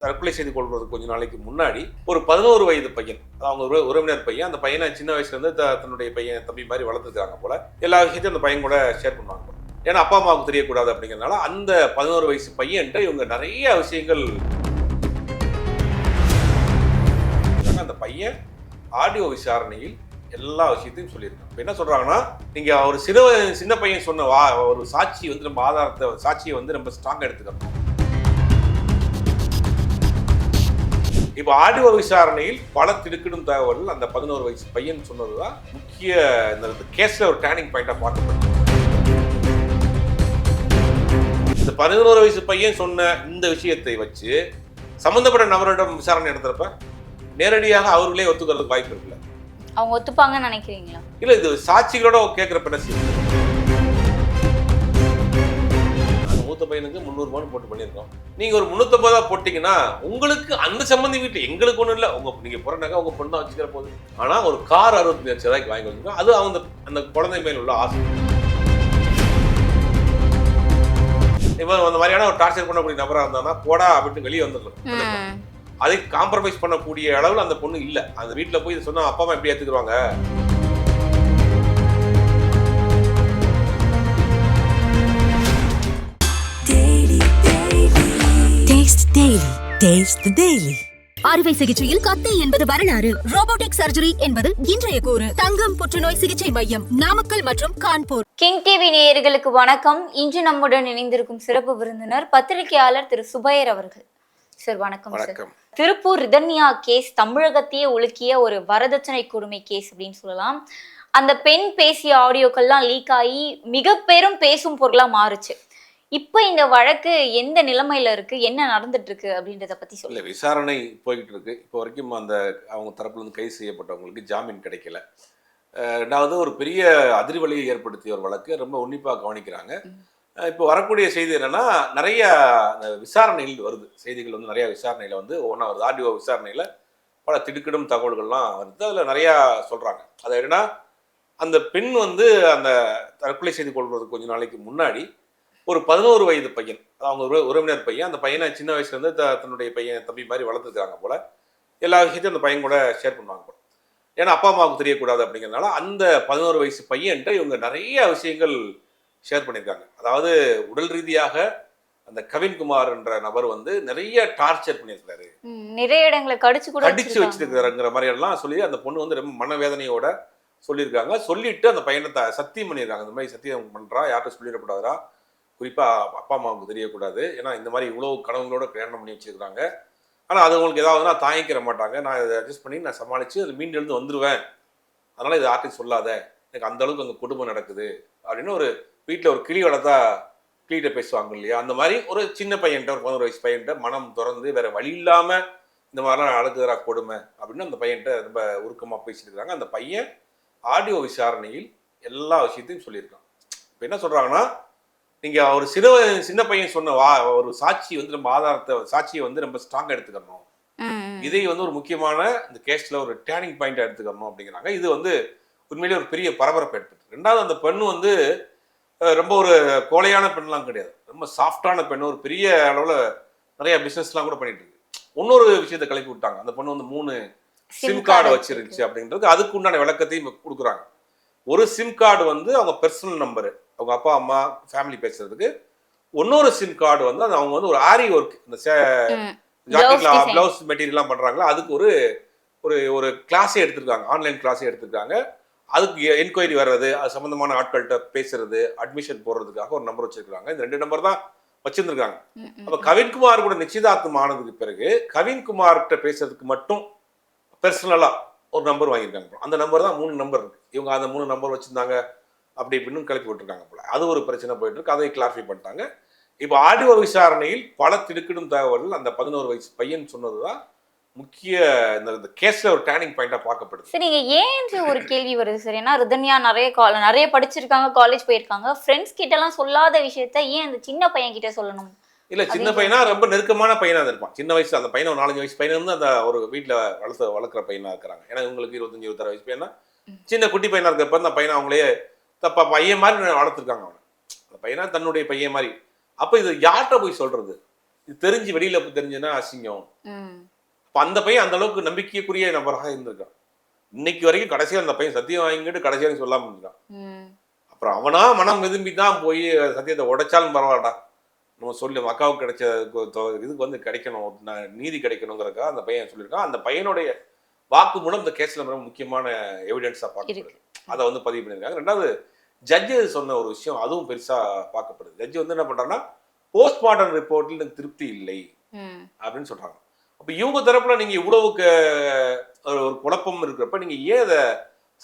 தற்கொலை செய்து கொள்வதற்கு கொஞ்ச நாளைக்கு முன்னாடி ஒரு பதினோரு வயது பையன் அவங்க உறவினர் பையன் அந்த பையனை சின்ன வயசுல இருந்து த- தன்னுடைய பையன் தம்பி மாதிரி வளர்த்துருக்காங்க போல. எல்லா விஷயத்தையும் அந்த பையன் கூட ஷேர் பண்ணுவாங்க ஏன்னா அப்பா அம்மாவுக்கு தெரியக்கூடாது அப்படிங்கிறதுனால அந்த பதினோரு வயசு பையன்ட்ட இவங்க நிறைய விஷயங்கள் அந்த பையன் ஆடியோ விசாரணையில் எல்லா விஷயத்தையும் சொல்லியிருக்காங்க இப்போ என்ன சொல்றாங்கன்னா நீங்க ஒரு சிறு சின்ன பையன் சொன்ன வா ஒரு சாட்சி வந்து நம்ம ஆதாரத்தை சாட்சியை வந்து நம்ம ஸ்ட்ராங்காக எடுத்துக்கணும். இப்போ ஆடியோ விசாரணையில் பல திடுக்கிடும் தகவல் அந்த பதினோரு வயசு பையன் சொன்னதுதான் முக்கிய இந்த கேஸ்ல ஒரு டேர்னிங் பாயிண்டா பார்க்கப்படுது இந்த பதினோரு வயசு பையன் சொன்ன இந்த விஷயத்தை வச்சு சம்பந்தப்பட்ட நபரிடம் விசாரணை நடத்துறப்ப நேரடியாக அவர்களே ஒத்துக்கிறதுக்கு வாய்ப்பு இருக்குல்ல? அவங்க ஒத்துப்பாங்கன்னு நினைக்கிறீங்களா? இல்ல இது சாட்சிகளோட கேட்கிறப்ப என்ன செய்யும்? நாங்க மூத்த பையனுக்கு முந்நூறு ரூபான்னு போட்டு பண்ணியிருக்கோம். நீங்க ஒரு முந்நூத்தம்பது ரூபா போட்டீங்கன்னா உங்களுக்கு அந்த சம்பந்தி வீட்டு எங்களுக்கு ஒண்ணும் இல்ல. உங்க நீங்க பிறந்தாக்க உங்க பொண்ணு தான் வச்சுக்கிற போது ஆனா ஒரு கார் அறுபத்தி லட்சம் ரூபாய்க்கு வாங்கி வச்சிருக்கோம். அது அவங்க அந்த குழந்தை மேல் உள்ள ஆசை. இவன் அந்த மாதிரியான ஒரு டார்ச்சர் பண்ணக்கூடிய நபரா இருந்தானா போடா அப்படின்ட்டு வெளியே வந்துடலாம். அதை காம்ப்ரமைஸ் பண்ணக்கூடிய அளவில் அந்த பொண்ணு இல்ல. அந்த வீட்ல போய் இதை சொன்னா அப்பா அம்மா எப்படி ஏத்துக்குருவாங்க Taste the Daily. அறுவை சிகிச்சையில் கத்தை என்பது வரலாறு. ரோபோட்டிக் சர்ஜரி என்பது இன்றைய கூறு. தங்கம் புற்றுநோய் சிகிச்சை மையம் நாமக்கல் மற்றும் கான்பூர். கிங் டிவி நேயர்களுக்கு வணக்கம். இன்று நம்முடன் இணைந்திருக்கும் சிறப்பு விருந்தினர் பத்திரிகையாளர் திரு சுபையர் அவர்கள். சார் வணக்கம் சார். திருப்பூர் ரிதன்யா கேஸ் தமிழகத்தையே உலுக்கிய ஒரு வரதட்சணை கொடுமை கேஸ் அப்படின்னு சொல்லலாம். அந்த பெண் பேசிய ஆடியோக்கள்லாம் லீக் ஆகி மிக பெரும் பேசும் பொருளா மாறுச்சு. இப்போ இந்த வழக்கு எந்த நிலைமையில இருக்கு? என்ன நடந்துட்டு இருக்கு அப்படின்றத பத்தி இல்ல சொல்லுங்க. விசாரணை போய்கிட்டு இருக்கு இப்போ வரைக்கும் அந்த அவங்க தரப்புல இருந்து கைது செய்யப்பட்டவங்களுக்கு ஜாமீன் கிடைக்கல. ரெண்டாவது ஒரு பெரிய அதிர்வலியை ஏற்படுத்திய ஒரு வழக்கு ரொம்ப உன்னிப்பாக கவனிக்கிறாங்க. இப்போ வரக்கூடிய செய்தி என்னன்னா நிறைய அந்த விசாரணைகள் வருது. செய்திகள் வந்து நிறைய விசாரணையில வந்து ஒன்றா வருது. ஆடியோ விசாரணையில பல திடுக்கிடும் தகவல்கள்லாம் வருது. அதில் நிறையா சொல்றாங்க. அது என்னன்னா அந்த பெண் வந்து அந்த தற்கொலை செய்து கொள்வதற்கு கொஞ்ச நாளைக்கு முன்னாடி ஒரு பதினோரு வயது பையன் அவங்க உறவினர் பையன் அந்த பையனை சின்ன வயசுல இருந்து த- தன்னுடைய பையன் தம்பி மாதிரி வளர்த்துருக்காங்க போல. எல்லா விஷயத்தையும் அந்த பையன் கூட ஷேர் பண்ணுவாங்க போல. ஏன்னா அப்பா அம்மாவுக்கு தெரியக்கூடாது அப்படிங்கிறதுனால அந்த பதினோரு வயசு பையன்ட்ட இவங்க நிறைய விஷயங்கள் ஷேர் பண்ணியிருக்காங்க. அதாவது உடல் ரீதியாக அந்த கவின்குமார் என்ற நபர் வந்து நிறைய டார்ச்சர் பண்ணியிருக்காரு நிறைய இடங்களை கடிச்சு கூட கடிச்சு. வச்சிருக்காருங்கிற மாதிரி எல்லாம் சொல்லி அந்த பொண்ணு வந்து ரொம்ப மனவேதனையோட சொல்லியிருக்காங்க. சொல்லிட்டு அந்த பையனை சத்தியம் பண்ணியிருக்காங்க. இந்த மாதிரி சத்தியம் பண்றா யார்கிட்ட சொல்லிடக்கூடாதுரா குறிப்பாக அப்பா அம்மாவுக்கு தெரியக்கூடாது. ஏன்னா இந்த மாதிரி இவ்வளோ கனவுகளோட கல்யாணம் பண்ணி வச்சிருக்காங்க ஆனால் அது உங்களுக்கு ஏதாவதுனா தாங்கிக்கிற மாட்டாங்க. நான் இதை அட்ஜஸ்ட் பண்ணி நான் சமாளித்து அது மீண்டு எழுந்து வந்துடுவேன் அதனால் இது யார்ட்டையும் சொல்லாத. எனக்கு அந்த அளவுக்கு அங்கே குடும்பம் நடக்குது. அப்படின்னு ஒரு வீட்டில் ஒரு கிளி வளர்த்தா கிளிகிட்ட பேசுவாங்க இல்லையா? அந்த மாதிரி ஒரு சின்ன பையன்ட்ட ஒரு பதினோரு வயசு பையன்ட்ட மனம் திறந்து வேற வழி இல்லாமல் இந்த மாதிரிலாம் அழுகுறா கொடுமை அப்படின்னு அந்த பையன்ட்ட ரொம்ப உருக்கமாக பேசியிருக்காங்க அந்த பையன் ஆடியோ விசாரணையில் எல்லா விஷயத்தையும் சொல்லியிருக்கான். இப்போ என்ன சொல்கிறாங்கன்னா நீங்க ஒரு சிறு சின்ன பையன் சொன்ன வா ஒரு சாட்சி வந்து நம்ம ஆதாரத்தை சாட்சியை வந்து நம்ம ஸ்ட்ராங்கா எடுத்துக்கணும். இதை வந்து ஒரு முக்கியமான இந்த கேஸ்ல ஒரு டேர்னிங் பாயிண்ட் எடுத்துக்கணும் அப்படிங்கிறாங்க. இது வந்து உண்மையிலேயே ஒரு பெரிய பரபரப்பு எடுத்துட்டு ரெண்டாவது அந்த பெண் வந்து ரொம்ப ஒரு கோழையான பெண்லாம் கிடையாது. ரொம்ப சாஃப்டான பெண் ஒரு பெரிய அளவுல நிறைய பிசினஸ்லாம் கூட பண்ணிட்டு இருக்கு. இன்னொரு விஷயத்தை கிளப்பி விட்டாங்க. அந்த பொண்ணு வந்து மூணு சிம் கார்டு வச்சிருந்துச்சு அப்படின்றது அதுக்கு உண்டான விளக்கத்தையும் கொடுக்குறாங்க. ஒரு சிம் கார்டு வந்து அவங்க பர்சனல் நம்பரு அவங்க அப்பா அம்மா ஃபேமிலி பேசுறதுக்கு இன்னொரு சிம் கார்டு வந்து அது அவங்க வந்து ஒரு ஆரி ஒர்க் இந்த ம். ஜாக்கெட்ல design. பிளவுஸ் மெட்டீரியல்லாம் பண்றாங்களா? அதுக்கு ஒரு ஒரு ஒரு கிளாஸே எடுத்திருக்காங்க. ஆன்லைன் கிளாஸே எடுத்திருக்காங்க. அதுக்கு என்கொயரி வர்றது அது சம்பந்தமான ஆட்கள்கிட்ட பேசுறது அட்மிஷன் போடுறதுக்காக ஒரு நம்பர் வச்சிருக்காங்க இந்த ரெண்டு நம்பர் தான் வச்சிருந்திருக்காங்க. அப்ப கவின்குமார் கூட நிச்சயதார்த்தம் ஆனதுக்கு பிறகு கவின்குமார்கிட்ட பேசுறதுக்கு மட்டும் பர்சனலா ஒரு நம்பர் வாங்கியிருக்காங்க. அந்த நம்பர் தான் மூணு நம்பர் இருக்கு. இவங்க அந்த மூணு நம்பர் வச்சிருந்தாங்க. அப்படி இப்படின்னு கிளப்பி விட்டுருக்காங்க போல. அது ஒரு பிரச்சனை போயிட்டு இருக்கு அதை கிளாரிஃபை பண்ணிட்டாங்க. இப்போ ஆடியோ விசாரணையில் பல திடுக்கிடும் தகவல்கள் அந்த பதினோரு வயசு பையன் சொன்னதுதான் முக்கிய இந்த கேஸ்ல ஒரு டேர்னிங் பாயிண்டா பார்க்கப்படுது. சரி நீங்க ஏன் ஒரு கேள்வி வருது சார். ஏன்னா ரிதன்யா நிறைய கால் நிறைய படிச்சிருக்காங்க காலேஜ் போயிருக்காங்க. ஃப்ரெண்ட்ஸ் கிட்ட எல்லாம் சொல்லாத விஷயத்த ஏன் அந்த சின்ன பையன் கிட்ட சொல்லணும்? இல்ல சின்ன பையனா ரொம்ப நெருக்கமான பையனா தான் இருப்பான். சின்ன வயசு அந்த பையன் ஒரு நாலஞ்சு வயசு பையன் வந்து அந்த ஒரு வீட்டுல வளர்த்து வளர்க்குற பையனா இருக்கிறாங்க. ஏன்னா இவங்களுக்கு இருபத்தஞ்சு இருபத்தாறு வயசு பையனா சின்ன குட்டி பையனா இருக்கிறப்ப அந்த பையனை அவங்களே தப்பா பையன் மாதிரி வளர்த்துருக்காங்க அவனை. அந்த பையனா தன்னுடைய பையன் மாதிரி. அப்ப இது யார்கிட்ட போய் சொல்றது? இது தெரிஞ்சு வெளியில தெரிஞ்சுன்னா அசிங்கம். அப்ப அந்த பையன் அந்த அளவுக்கு நம்பிக்கைக்குரிய நபராக இருந்திருக்கான். இன்னைக்கு வரைக்கும் கடைசியா அந்த பையன் சத்தியம் வாங்கிட்டு கடைசி வரைக்கும் சொல்லாம இருந்திருக்கான். அப்புறம் அவனா மனம் விரும்பி தான் போய் சத்தியத்தை உடைச்சாலும் பரவாயில்லடா. நம்ம சொல்லி அக்காவுக்கு கிடைச்ச இதுக்கு வந்து கிடைக்கணும். நீதி கிடைக்கணுங்கிறக்கா அந்த பையன் சொல்லியிருக்கான். அந்த பையனுடைய வாக்குமூலம் இந்த கேஸ்ல ரொம்ப முக்கியமான எவிடன்ஸா பார்க்கப்படுது. அதை வந்து பதிவு பண்ணியிருக்காங்க. ரெண்டாவது ஜட்ஜு சொன்ன ஒரு விஷயம் அதுவும் பெருசா பார்க்கப்படுது. ஜட்ஜு வந்து என்ன பண்றாங்கன்னா போஸ்ட்மார்ட்டம் ரிப்போர்ட்டில் எனக்கு திருப்தி இல்லை அப்படின்னு சொல்றாங்க. அப்ப இவங்க தரப்புல நீங்க இவ்வளவுக்கு ஒரு குழப்பம் இருக்கிறப்ப நீங்க ஏன் அதை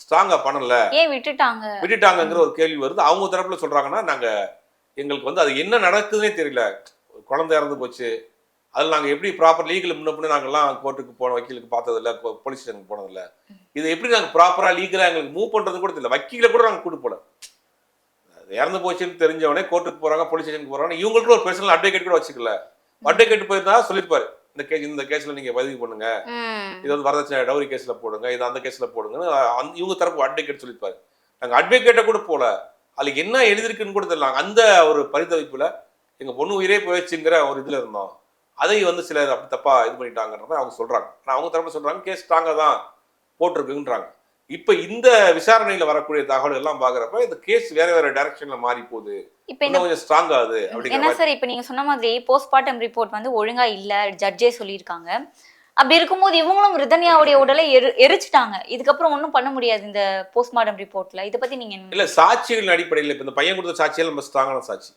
ஸ்ட்ராங்கா பண்ணல? ஏன் விட்டுட்டாங்க? விட்டுட்டாங்கங்கிற ஒரு கேள்வி வருது. அவங்க தரப்புல சொல்றாங்கன்னா நாங்க எங்களுக்கு வந்து அது என்ன நடக்குதுன்னே தெரியல. ஒரு குழந்தை இறந்து போச்சு. அதில் நாங்கள் எப்படி ப்ராப்பர் லீகல் முன்ன பின்ன நாங்கள்லாம் கோர்ட்டுக்கு போன வக்கீலுக்கு பார்த்ததில்ல போலீஸ் ஸ்டேஷனுக்கு போனதில்ல. இதை எப்படி நாங்கள் ப்ராப்பராக லீகலாக எங்களுக்கு மூவ் பண்ணுறது கூட தெரியல. வக்கீல கூட நாங்கள் கூட்டு போல. இறந்து போச்சுன்னு தெரிஞ்சவொடனே கோர்ட்டுக்கு போகிறாங்க போலீஸ் ஸ்டேஷனுக்கு போகிறாங்க இவங்களுக்கு ஒரு பர்சனல் அட்வொகேட் கூட வச்சுக்கல. அட்வொகேட் போயிருந்தா சொல்லியிருப்பாரு இந்த கேஸ் இந்த கேஸில் நீங்கள் பதிவு பண்ணுங்க. இது வந்து வரதட்சணை டவுரி கேஸ்ல போடுங்க இது அந்த கேஸ்ல போடுங்கன்னு இவங்க தரப்பு அட்வொகேட் சொல்லியிருப்பாரு நாங்க அட்வொகேட்டை கூட போல. அதுல என்ன எழுதிருக்குன்னு கூட தெரியல. அந்த ஒரு பரிதவிப்புல எங்க பொண்ணு உயிரே போயிடுச்சுங்கிற ஒரு இதுல இருந்தோம். அதை வந்து சிலர் அப்படி தப்பா இது பண்ணிட்டாங்கன்ற மாதிரி அவங்க சொல்றாங்க. ஆனா அவங்க தரப்பு சொல்றாங்க கேஸ் ஸ்ட்ராங்கா தான். போட்டிருக்குன்றாங்க. இப்ப இந்த விசாரணையில வரக்கூடிய தகவல் எல்லாம் பாக்குறப்ப இந்த கேஸ் வேற வேற டைரக்ஷன்ல மாறி போகுது. என்ன சார் இப்போ நீங்க சொன்ன மாதிரி போஸ்ட்மார்ட்டம் ரிப்போர்ட் வந்து ஒழுங்கா இல்ல ஜட்ஜே சொல்லியிருக்காங்க. அப்படி இருக்கும்போது இவங்களும் ரிதன்யாவுடைய உடலை எரி எரிச்சிட்டாங்க. இதுக்கப்புறம் ஒன்றும் பண்ண முடியாது இந்த போஸ்ட்மார்ட்டம் ரிப்போர்ட்ல இதை பத்தி நீங்க இல்ல சாட்சிகளின் அடிப்படையில் இப்ப இந்த பையன் கொடுத்த சாட்சியெல்லாம் நம்ம ஸ்ட்ராங்கான சாட்சி.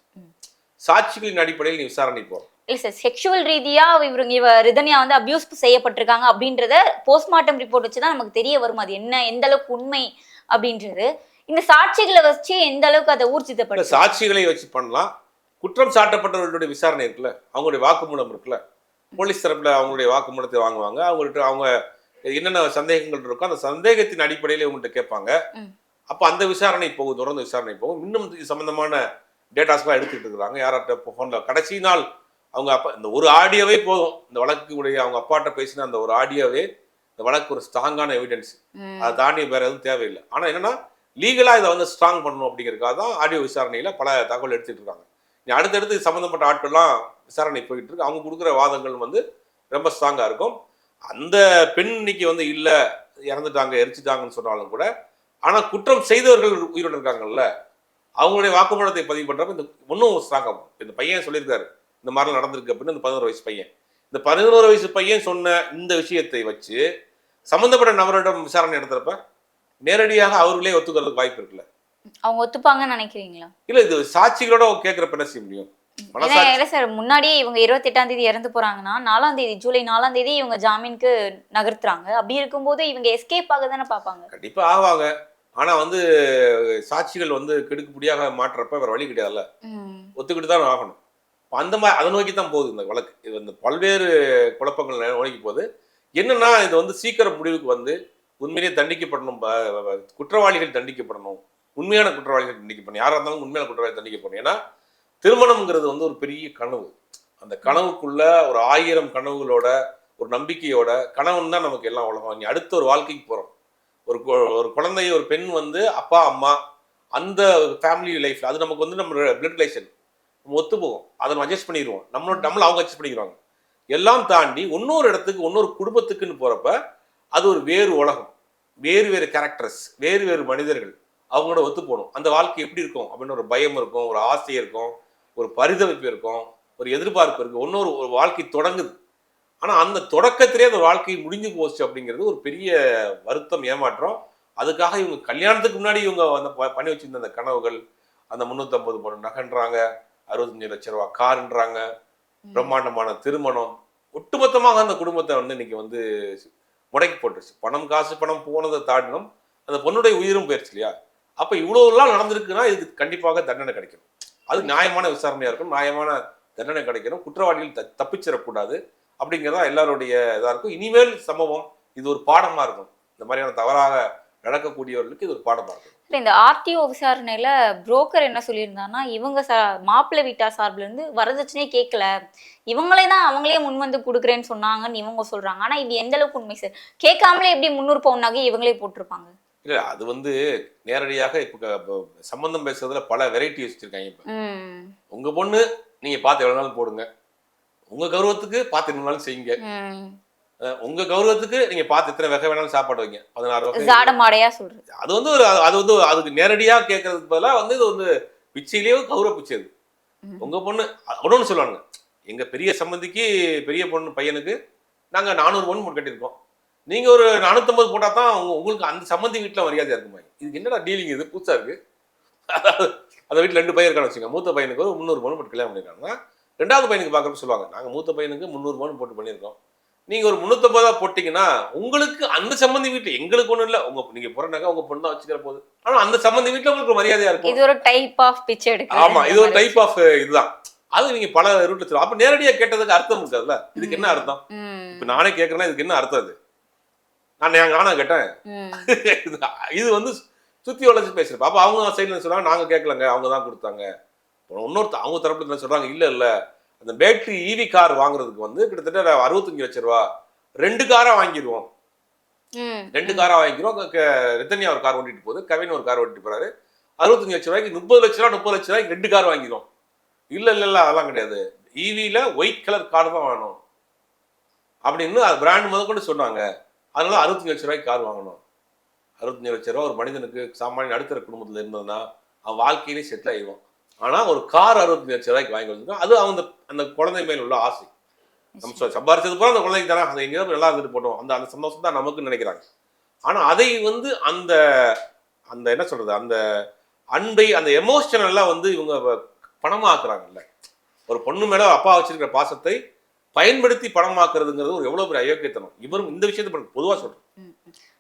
சாட்சிகளின் அடிப்படையில் நீ விசாரணை போ. இல்ல சார் செக்ஷுவல் ரீதியா இவங்க இவ ரிதன்யா வந்து அபியூஸ் செய்யப்பட்டிருக்காங்க அப்படின்றத போஸ்ட்மார்ட்டம் ரிப்போர்ட் வச்சு தான் நமக்கு தெரிய வரும்? அது என்ன எந்த அளவுக்கு உண்மை அப்படின்றது. இந்த சாட்சிகளை வச்சு எந்த அளவுக்கு அதை இல்ல ஊர்ஜிதப்படுத்த சாட்சிகளை வச்சு பண்ணலாம். குற்றம் சாட்டப்பட்டவர்களுடைய விசாரணை இருக்குல்ல அவங்களுடைய வாக்குமூலம் இருக்குல்ல. போலீஸ் தரப்புல அவங்களுடைய வாக்குமூலத்தை வாங்குவாங்க. அவங்கள்ட்ட அவங்க என்னென்ன சந்தேகங்கள் இருக்கோ அந்த சந்தேகத்தின் அடிப்படையில் இவங்கள்ட்ட கேட்பாங்க. அப்ப அந்த விசாரணை போகும் தொடர்ந்து விசாரணை போகும். இன்னும் இது சம்பந்தமான டேட்டாஸ்லாம் எடுத்துக்கிட்டு இருக்கிறாங்க. யார்கிட்ட ஃபோனில் கடைசி நாள் அவங்க அப்பா இந்த ஒரு ஆடியோவே போதும். இந்த வழக்கு உடைய அவங்க அப்பாட்ட பேசின அந்த ஒரு ஆடியோவே இந்த வழக்கு ஒரு ஸ்ட்ராங்கான எவிடன்ஸ். அதை தாண்டி வேற எதுவும் தேவையில்லை. ஆனா என்னன்னா லீகலா இதை வந்து ஸ்ட்ராங் பண்ணணும் அப்படிங்கிறதுக்காக தான் ஆடியோ விசாரணையில பல தகவல் எடுத்துட்டு இருக்காங்க. இனி அடுத்தடுத்து இது சம்பந்தப்பட்ட ஆட்கள்லாம் விசாரணை போயிட்டு இருக்கு. அவங்க கொடுக்குற வாதங்கள் வந்து ரொம்ப ஸ்ட்ராங்கா இருக்கும். அந்த பெண் இன்னைக்கு வந்து இல்ல இறந்துட்டாங்க எரிச்சிட்டாங்கன்னு சொன்னாலும் கூட ஆனா குற்றம் செய்தவர்கள் உயிரோடு இருக்காங்கல்ல அவங்களுடைய வாக்குமூலத்தை பதிவு பண்றப்ப இந்த இன்னும் ஸ்ட்ராங் ஆகும். இந்த பையன் சொல்லியிருக்காரு இந்த மாதிரிலாம் நடந்திருக்கு அப்படின்னு இந்த பதினோரு வயசு பையன். இந்த பதினோரு வயசு பையன் சொன்ன இந்த விஷயத்தை வச்சு சம்பந்தப்பட்ட நபரிடம் விசாரணை நடத்துறப்ப நேரடியாக அவர்களே ஒத்துக்கிறதுக்கு வாய்ப்பு இருக்குல்ல? அவங்க ஒத்துப்பாங்கன்னு நினைக்கிறீங்களா? இல்ல இது சாட்சிகளோட கேட்கறப்ப என்ன செய்ய முடியும்? இல்ல சார் முன்னாடியே இவங்க இருபத்தெட்டாம் தேதி இறந்து போறாங்கன்னா நாலாம் தேதி ஜூலை நாலாம் தேதி இவங்க ஜாமீனுக்கு நகர்த்துறாங்க. அப்படி இருக்கும்போது இவங்க எஸ்கேப் ஆக தானே பார்ப்பாங்க. கண்டிப்பா ஆவாங்க. ஆனா வந்து சாட்சிகள் வந்து கெடுக்குப்படியாக மாற்றுறப்ப வேற வழி கிடையாதுல்ல. ஒத்துக்கிட்டு தான் ஆகணும். இப்ப அந்த மாதிரி அதை நோக்கி தான் போகுது இந்த வழக்கு. இது வந்து பல்வேறு குழப்பங்கள் நோக்கி போகுது. என்னன்னா இது வந்து சீக்கிரம் முடிவுக்கு வந்து உண்மையிலேயே தண்டிக்கப்படணும். குற்றவாளிகள் தண்டிக்கப்படணும். உண்மையான குற்றவாளிகள் தண்டிக்கப்படணும். யாராக இருந்தாலும் உண்மையான குற்றவாளி தண்டிக்கப்படணும். ஏன்னா திருமணம்ங்கிறது வந்து ஒரு பெரிய கனவு. அந்த கனவுக்குள்ள ஒரு ஆயிரம் கனவுகளோட ஒரு நம்பிக்கையோட கனவுன்னு தான் நமக்கு எல்லாம் உலகம். இனி அடுத்த ஒரு வாழ்க்கைக்கு போறோம். ஒரு கு- ஒரு குழந்தை ஒரு பெண் வந்து அப்பா அம்மா அந்த ஃபேமிலி லைஃப்ல அது நமக்கு வந்து நம்ம பிளட் ரிலேஷன் நம்ம ஒத்து போகும் அதை நம்ம அட்ஜஸ்ட் பண்ணிடுவோம். நம்மளோட நம்மள அவங்க அட்ஜஸ்ட் பண்ணிடுவாங்க எல்லாம் தாண்டி இன்னொரு இடத்துக்கு இன்னொரு குடும்பத்துக்குன்னு போகிறப்ப அது ஒரு வேறு உலகம். வேறு வேறு கேரக்டர்ஸ் வேறு வேறு மனிதர்கள் அவங்களோட ஒத்து போகணும் அந்த வாழ்க்கை எப்படி இருக்கும்? அப்படின்னு ஒரு பயம் இருக்கும் ஒரு ஆசை இருக்கும் ஒரு பரிதவிப்பு இருக்கும் ஒரு எதிர்பார்ப்பு இருக்கும். இன்னொரு ஒரு வாழ்க்கை தொடங்குது. ஆனா அந்த தொடக்கத்திலே அந்த வாழ்க்கை முடிஞ்சு போச்சு அப்படிங்கிறது ஒரு பெரிய வருத்தம் ஏமாற்றம். அதுக்காக இவங்க கல்யாணத்துக்கு முன்னாடி இவங்க வந்து ப- பண்ணி வச்சிருந்த அந்த கனவுகள் அந்த முந்நூற்றம்பது பவுன் நகைன்றாங்க அறுபத்தஞ்சு லட்ச ரூபா காருன்றாங்க பிரம்மாண்டமான திருமணம். ஒட்டுமொத்தமாக அந்த குடும்பத்தை வந்து இன்னைக்கு வந்து முடக்கி போட்டுருச்சு. பணம் காசு பணம் போனதை தாண்டினும் அந்த பொண்ணுடைய உயிரும் போயிடுச்சு இல்லையா? அப்ப இவ்வளவுலாம் நடந்திருக்குன்னா இதுக்கு கண்டிப்பாக தண்டனை கிடைக்கும் அது நியாயமான விசாரணையா இருக்கும் நியாயமான தண்டனை கிடைக்கணும். குற்றவாளிகள் த தப்பிச்சிடக்கூடாது. அப்படிங்கிறதா எல்லாருடைய இதா இருக்கும். இனிமேல் சம்பவம் இது ஒரு பாடமா இருக்கும். இந்த மாதிரியான தவறாக நடக்கக்கூடியவர்களுக்கு இது ஒரு பாடமா இருக்கும். இல்ல இந்த ஆர்டிஓ விசாரணையில புரோக்கர் என்ன சொல்லியிருந்தாங்கன்னா இவங்க ச மாப்பிள்ளை வீட்டா சார்புல இருந்து வரதட்சணையே கேட்கல இவங்களே தான் அவங்களே முன் வந்து கொடுக்குறேன்னு சொன்னாங்கன்னு இவங்க சொல்றாங்க. ஆனா இது எந்த அளவுக்கு உண்மை சார்? கேட்காமலே எப்படி முந்நூறு பவுன் நகை இவங்களே போட்டிருப்பாங்க? இல்ல அது வந்து நேரடியாக இப்ப சம்பந்தம் பேசுறதுல பல வெரைட்டி வச்சிருக்காங்க இப்ப. ம். உங்க பொண்ணு நீங்க பார்த்து எவ்வளவு நாள் போடுங்க. உங்க கௌரவத்துக்கு பார்த்து வேணாலும் செய்யுங்க. உங்க கௌரவத்துக்கு நீங்க பார்த்து இத்தனை வகை வேணாலும் சாப்பாடு வைங்க. பதினாறு வகை. அது வந்து ஒரு அது வந்து அதுக்கு நேரடியா கேட்கறதுக்கு பதிலா வந்து இது வந்து பிச்சையிலேயே கௌரவ பிச்சை ம். உங்க பொண்ணு ஒன்று சொல்லுவாங்க. எங்க பெரிய சம்பந்திக்கு பெரிய பொண்ணு பையனுக்கு நாங்க நானூறு பொண்ணு போட்டு கட்டியிருக்கோம். நீங்க ஒரு நானூத்தம்பது போட்டா தான் உங்க- உங்களுக்கு அந்த சம்பந்தி வீட்டுல மரியாதையா இருக்குமா இதுக்கு என்னடா டீலிங் இது? புதுசா இருக்கு. அந்த வீட்டுல ரெண்டு பையன் இருக்கான்னு வச்சுங்க மூத்த பையனுக்கு ஒரு முந்நூறு பவுன் போட்டு கல்யாணம் பண்ணிருக்காங்கன்னா ரெண்டாவது பையனுக்கு பார்க்கறப்ப சொல்லுவாங்க நாங்க மூத்த பையனுக்கு முந்நூறு பவுன் போட்டு பண்ணியிருக்கோம். நீங்க ஒரு முந்நூத்தம்பதா போட்டீங்கன்னா உங்களுக்கு அந்த சம்பந்தி வீட்டுல எங்களுக்கு ஒண்ணும் இல்ல. உங்க நீங்க பிறந்தாக்கா உங்க பொண்ணு தான் வச்சுக்கிற போது. ஆனா அந்த சம்பந்தி வீட்டுல உங்களுக்கு ஒரு மரியாதையா இருக்கும். இது ஒரு டைப் ஆஃப் பிச்சை எடுக்க ஆமா இது ஒரு டைப் ஆஃப் இதுதான். அது நீங்க பல ரூட்ல சொல்லுவோம் அப்ப நேரடியா கேட்டதுக்கு அர்த்தம் இருக்காதுல்ல இதுக்கு என்ன அர்த்தம்? இப்ப நானே கேட்கறேன்னா இதுக்கு என்ன அர்த்தம் அது? நான் நான் நானா கேட்டேன். இது- வந்து சுத்தி வளைச்சு பேசுறப்ப அப்ப அவங்க சைடுல சொல்றாங்க நாங்க கேட்கலங்க அவங்க தான் கொடுத்தாங்க. இன்னொருத்த அவங்க தரப்புல என்ன சொல்றாங்க? இல்ல இல்ல. அந்த பேட்டரி ஈவி கார் வாங்குறதுக்கு வந்து கிட்டத்தட்ட அறுபத்தஞ்சு லட்ச ரூபா. ரெண்டு காரா வாங்கிடுவோம் ரெண்டு காரா வாங்கிக்கிறோம் க- ரித்தன்யா ஒரு கார் ஓட்டிட்டு போகுது. கவின் ஒரு கார் ஓட்டிட்டு போறாரு. அறுபத்தஞ்சு லட்ச ரூபாய்க்கு முப்பது லட்ச ரூபா முப்பது லட்ச ரூபாய்க்கு ரெண்டு கார் வாங்கிடும் இல்ல இல்ல இல்ல. அதெல்லாம் கிடையாது. ஈவில ஒயிட் கலர் கார் தான் வேணும் அப்படின்னு அது பிராண்ட் முதல் கொண்டு சொன்னாங்க. அதனால அறுபத்தஞ்சு லட்ச ரூபாய்க்கு கார் வாங்கணும். அறுபத்தஞ்சு லட்ச ரூபா ஒரு மனிதனுக்கு சாமானிய நடுத்தர குடும்பத்துல இருந்ததுன்னா அவன் வாழ்க்கையிலே செட்டில் ஆயிடுவான். ஆனா ஒரு கார் அறுபத்தஞ்சு லட்ச ரூபாய்க்கு வாங்கி வந்துருக்கோம் அது அவங்க அந்த குழந்தை மேல் உள்ள ஆசை. நம்ம சம்பாரிச்சது போல அந்த குழந்தைக்கு தானே. அது எங்கேயாவது நல்லா இருந்துட்டு போட்டோம். அந்த அந்த சந்தோஷம் தான் நமக்குன்னு நினைக்கிறாங்க. ஆனா அதை வந்து அந்த அந்த என்ன சொல்றது? அந்த அன்பை அந்த எமோஷனல் எல்லாம் வந்து இவங்க பணமாக்குறாங்கல்ல. ஒரு பொண்ணு மேல அப்பா வச்சிருக்கிற பாசத்தை பயன்படுத்தி பணமாக்குறதுங்கிறது ஒரு எவ்வளவு பெரிய அயோக்கியத்தனம். இவரும் இந்த விஷயத்தை பண்ண- பொதுவா சொல்றேன்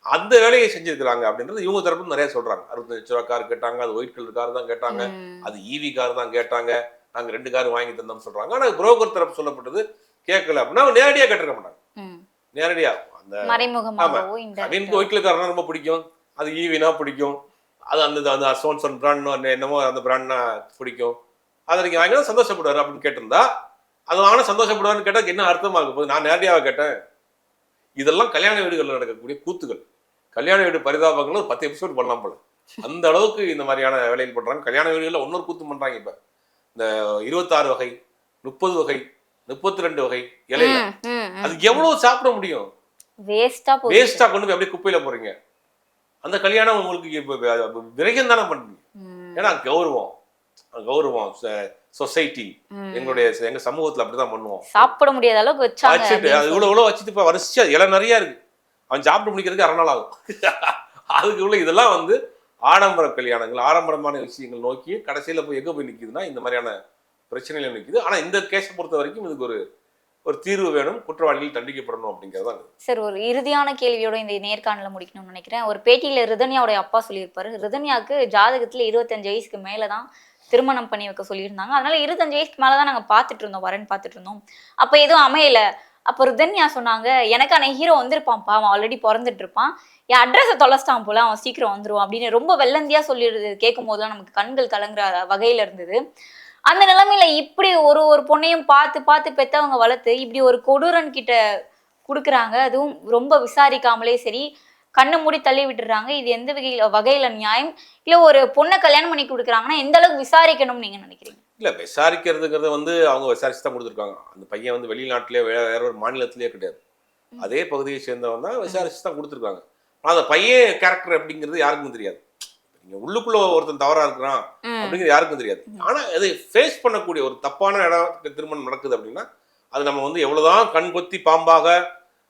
அந்த வேலையை செஞ்சிருக்கிறாங்க அப்படின்றது இவங்க தரப்பு நிறைய சொல்றாங்க. அறுபத்தஞ்சு ரூபா கார் கேட்டாங்க அது ஒயிட் கலர் கார் தான் கேட்டாங்க அது ஈவி கார் தான் கேட்டாங்க நாங்க ரெண்டு கார் வாங்கி தந்தோம்னு சொல்றாங்க. ஆனா புரோக்கர் தரப்பு சொல்லப்பட்டது கேட்கல அப்படின்னா அவங்க நேரடியா கேட்டிருக்க மாட்டாங்க. நேரடியா அந்த அவனுக்கு ஒயிட் கலர் கார்னா ரொம்ப பிடிக்கும். அது ஈவினா பிடிக்கும். அது அந்த அந்த சோன்சன் பிராண்ட் என்னமோ அந்த பிராண்ட்னா பிடிக்கும். அதை நீங்க வாங்கினா சந்தோஷப்படுவார் அப்படின்னு கேட்டிருந்தா அது வாங்கினா சந்தோஷப்படுவார்னு கேட்டா என்ன அர்த்தமா இருக்க? போகுது நான் நேரடியாக கேட்டேன்? இதெல்லாம் கல்யாண வீடுகளில் நடக்கக்கூடிய கூத்துகள். கல்யாண வீடு பரிதாபங்கள் ஒரு பத்து எபிசோட் பண்ணலாம் போல. அந்த அளவுக்கு இந்த மாதிரியான வேலைகள் பண்றாங்க. கல்யாண வீடுகளில் இன்னொரு கூத்து பண்றாங்க இப்ப. இந்த இருபத்தாறு வகை முப்பது வகை முப்பத்தி ரெண்டு வகை இலையில. அது எவ்வளவு சாப்பிட முடியும்? வேஸ்டா கொண்டு போய் அப்படியே குப்பையில போறீங்க அந்த கல்யாணம் உங்களுக்கு இப்ப விரகம் தானே பண்றீங்க ம், ஏன்னா கௌரவம். கௌரவம். சொசைட்டி. எங்களுடைய எங்க சமூகத்துல அப்படிதான் பண்ணுவோம். சாப்பிட முடியாத அளவுக்கு வச்சாங்க வச்சுட்டு அது இவ்வளவு இவ்வளவு வச்சுட்டு இப்ப வரிசையா இலை நிறைய இருக்கு. அவன் சாப்பிட்டு முடிக்கிறதுக்கு அரை நாள் ஆகும். அதுக்கு உள்ள இதெல்லாம் வந்து ஆடம்பர கல்யாணங்கள் ஆடம்பரமான விஷயங்கள் நோக்கி கடைசியில போய் எங்க போய் நிக்குதுன்னா இந்த மாதிரியான பிரச்சனைகள் நிக்குது. ஆனா இந்த கேஸை பொறுத்த வரைக்கும் இதுக்கு ஒரு ஒரு தீர்வு வேணும். குற்றவாளிகள் தண்டிக்கப்படணும் அப்படிங்கிறது தான் சார் ஒரு இறுதியான கேள்வியோட இந்த நேர்காணல முடிக்கணும்னு நினைக்கிறேன். ஒரு பேட்டியில ரிதன்யாவுடைய அப்பா சொல்லியிருப்பாரு. ரிதன்யாவுக்கு ஜாதகத்துல இருபத்தஞ்சு வயசுக்கு மேலதான் திருமணம் பண்ணி வைக்க சொல்லியிருந்தாங்க. அதனால இருபத்தஞ்சு வயசுக்கு மேலதான் நாங்கள் பார்த்துட்டு இருந்தோம் வரேன்னு பார்த்துட்டு இருந்தோம் அப்போ எதுவும் அமையலை. அப்போ ருதன்யா சொன்னாங்க எனக்கான ஹீரோ வந்திருப்பான்ப்பா அவன் ஆல்ரெடி பிறந்துட்டு இருப்பான் என் அட்ரஸை தொலைச்சிட்டான் போல அவன் சீக்கிரம் வந்துருவான். அப்படின்னு ரொம்ப வெள்ளந்தியாக சொல்லிடுது கேட்கும் போதெல்லாம் நமக்கு கண்கள் கலங்குற வகையில் இருந்தது. அந்த நிலைமையில இப்படி ஒரு ஒரு பொண்ணையும் பார்த்து பார்த்து பெத்தவங்க வளர்த்து இப்படி ஒரு கொடூரன் கிட்ட கொடுக்குறாங்க. அதுவும் ரொம்ப விசாரிக்காமலே சரி கண்ணை மூடி தள்ளி விட்டுறாங்க. இது எந்த வகையில வகையில நியாயம்? இல்ல ஒரு பொண்ணை கல்யாணம் பண்ணி கொடுக்குறாங்கன்னா எந்த அளவுக்கு விசாரிக்கணும்னு நீங்க நினைக்கிறீங்க? இல்ல விசாரிக்கிறதுங்கிறது வந்து அவங்க விசாரிச்சு தான் கொடுத்துருக்காங்க. அந்த பையன் வந்து வெளிநாட்டிலே வேற ஒரு மாநிலத்திலேயே கிடையாது. அதே பகுதியை சேர்ந்தவன் தான் விசாரிச்சு தான் கொடுத்துருக்காங்க. ஆனா அந்த பையன் கேரக்டர் எப்படிங்கிறது யாருக்கும் தெரியாது. நீங்க உள்ளுக்குள்ள ஒருத்தன் தவறா இருக்கிறான். அப்படிங்கிறது யாருக்கும் தெரியாது. ஆனா அதை ஃபேஸ் பண்ணக்கூடிய ஒரு தப்பான இடத்துக்கு திருமணம் நடக்குது அப்படின்னா அது நம்ம வந்து எவ்வளவுதான் கண் கொத்தி பாம்பாக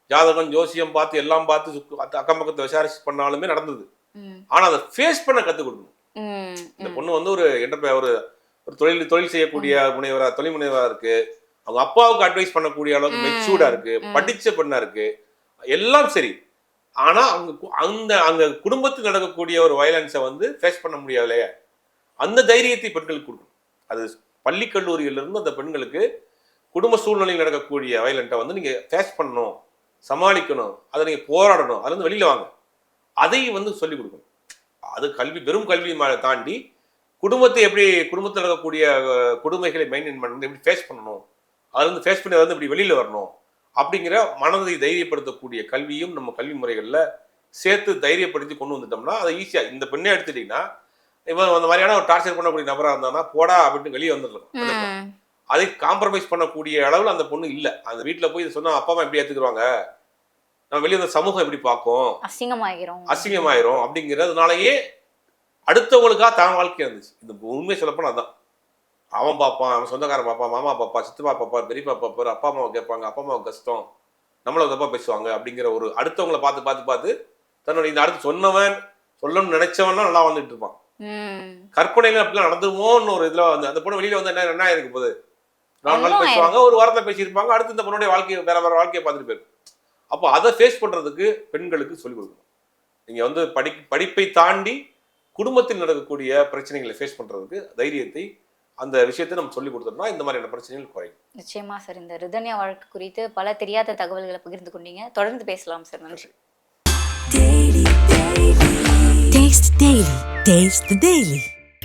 ஜாதகம் ஜோசியம் பார்த்து எல்லாம் பார்த்து அக்கம் பக்கத்தை விசாரிச்சு பண்ணாலுமே நடந்தது. ஆனா அதை ஃபேஸ் பண்ண கத்துக் கொடுக்கணும். இந்த. பொண்ணு வந்து ஒரு என்டர்பிரை ஒரு ஒரு தொழில் தொழில் செய்யக்கூடிய முனைவரா தொழில் முனைவரா இருக்கு. அவங்க அப்பாவுக்கு அட்வைஸ் பண்ணக்கூடிய அளவுக்கு மெச்சூர்டா இருக்கு. படிச்ச பெண்ணா இருக்கு. எல்லாம் சரி. ஆனா அவங்க அந்த அங்க குடும்பத்தில் நடக்கக்கூடிய ஒரு வயலன்ஸை வந்து ஃபேஸ் பண்ண முடியாதுலையே அந்த தைரியத்தை பெண்களுக்கு கொடுக்கணும். அது பள்ளி கல்லூரியில இருந்து அந்த பெண்களுக்கு குடும்ப சூழ்நிலையில் நடக்கக்கூடிய வயலண்ட்டை வந்து நீங்க ஃபேஸ் பண்ணணும். சமாளிக்கணும். அதை நீங்கள் போராடணும். அதுல இருந்து வெளியில வாங்க. அதையும் வந்து சொல்லிக் கொடுக்கணும். அது கல்வி வெறும் கல்வி தாண்டி குடும்பத்தை எப்படி குடும்பத்தில் இருக்கக்கூடிய கொடுமைகளை மெயின்டைன் பண்ணணும் எப்படி ஃபேஸ் பண்ணணும் அதுல இருந்து ஃபேஸ் பண்ணி அதை இப்படி வெளியில வரணும் அப்படிங்கிற மனதை தைரியப்படுத்தக்கூடிய கல்வியும் நம்ம கல்வி முறைகளில் சேர்த்து தைரியப்படுத்தி கொண்டு வந்துட்டோம்னா அதை ஈஸியா இந்த பெண்ணே எடுத்துட்டீங்கன்னா இவன் அந்த மாதிரியான ஒரு டார்ச்சர் பண்ணக்கூடிய நபரா இருந்தானா போடா அப்படின்ட்டு வெளியே வந்துடலாம். அதை காம்ப்ரமைஸ் பண்ணக்கூடிய அளவில் அந்த பொண்ணு இல்லை. அந்த வீட்டில் போய் இதை சொன்னா அப்பா அம்மா எப்படி ஏற்றுக்குருவாங்க நம்ம வெளியே அந்த சமூகம் எப்படி பார்க்கும்? அசிங்கமாகிறோம் அசிங்கமாயிரும் அப்படிங்கிறதுனாலயே அடுத்தவங்களுக்காக தான் வாழ்க்கை இருந்துச்சு இந்த உண்மையை சொல்லப்போனா அதான். அவன் பார்ப்பான் அவன் சொந்தக்காரன் பார்ப்பான் மாமா பாப்பா சித்தப்பா பாப்பா பெரியப்பா பாப்பாரு அப்பா அம்மாவை கேட்பாங்க அப்பா அம்மாவுக்கு கஷ்டம் நம்மள தப்பா பேசுவாங்க அப்படிங்கிற ஒரு அடுத்தவங்களை பார்த்து பார்த்து பார்த்து தன்னோட இந்த அடுத்து சொன்னவன் சொல்லணும்னு நினைச்சவன்லாம் நல்லா வந்துட்டு இருப்பான். கற்பனையில அப்படிலாம் நடந்துருமோன்னு ஒரு இதுல வந்து அந்த பொண்ணு வெளியில வந்து என்ன என்ன இருக்கு போகுது? நாலு நாள் பேசுவாங்க ஒரு வாரத்தை பேசியிருப்பாங்க அடுத்து இந்த பொண்ணுடைய வாழ்க்கையை வேற வேற வாழ்க்கையை பார்த்துட்டு போயிருக்கு அப்போ அதை ஃபேஸ் பண்றதுக்கு பெண்களுக்கு சொல்லிக் கொடுக்கணும். நீங்க வந்து படி படிப்பை தாண்டி குடும்பத்தில் நடக்கக்கூடிய பிரச்சனைகளை ஃபேஸ் பண்றதுக்கு தைரியத்தை அந்த விஷயத்தை நம்ம சொல்லி கொடுத்தோம்னா இந்த மாதிரியான பிரச்சனைகள் குறையும். நிச்சயமா சார். இந்த ரிதன்யா வழக்கு குறித்து பல தெரியாத தகவல்களை பகிர்ந்து கொண்டீங்க. தொடர்ந்து பேசலாம் சார். நன்றி. Taste